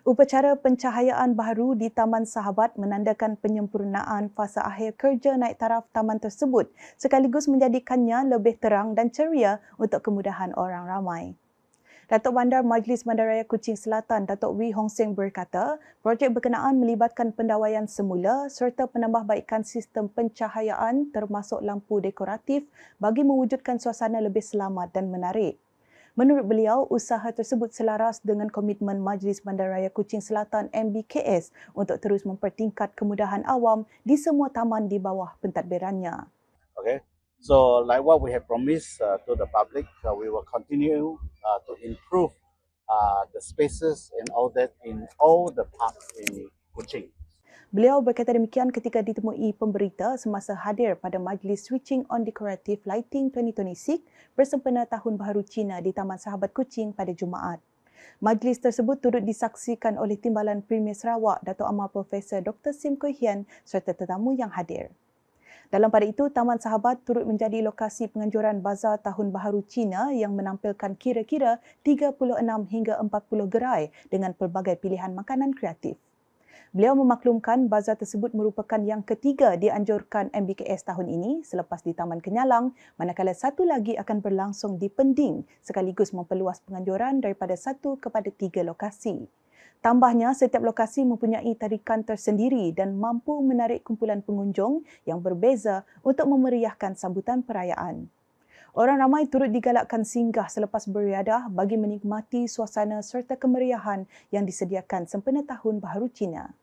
Upacara pencahayaan baharu di Taman Sahabat menandakan penyempurnaan fasa akhir kerja naik taraf taman tersebut sekaligus menjadikannya lebih terang dan ceria untuk kemudahan orang ramai. Datuk Bandar Majlis Bandaraya Kuching Selatan Datuk Wee Hong Seng berkata, projek berkenaan melibatkan pendawaian semula serta penambahbaikan sistem pencahayaan termasuk lampu dekoratif bagi mewujudkan suasana lebih selamat dan menarik. Menurut beliau, usaha tersebut selaras dengan komitmen Majlis Bandaraya Kuching Selatan MBKS untuk terus mempertingkat kemudahan awam di semua taman di bawah pentadbirannya. Okay, so like what we have promised uh, to the public, uh, we will continue uh, to improve uh, the spaces and all that in all the parks in Kuching. Beliau berkata demikian ketika ditemui pemberita semasa hadir pada Majlis Switching on Decorative Lighting 2026 bersempena Tahun Baharu Cina di Taman Sahabat Kuching pada Jumaat. Majlis tersebut turut disaksikan oleh Timbalan Premier Sarawak Datuk Amar Profesor Dr. Sim Koi Hian serta tetamu yang hadir. Dalam pada itu, Taman Sahabat turut menjadi lokasi penganjuran Bazar Tahun Baharu Cina yang menampilkan kira-kira 36 hingga 40 gerai dengan pelbagai pilihan makanan kreatif. Beliau memaklumkan bazar tersebut merupakan yang ketiga dianjurkan MBKS tahun ini selepas di Taman Kenyalang, manakala satu lagi akan berlangsung di Pending sekaligus memperluas penganjuran daripada satu kepada tiga lokasi. Tambahnya, setiap lokasi mempunyai tarikan tersendiri dan mampu menarik kumpulan pengunjung yang berbeza untuk memeriahkan sambutan perayaan. Orang ramai turut digalakkan singgah selepas beriadah bagi menikmati suasana serta kemeriahan yang disediakan sempena Tahun Baharu Cina.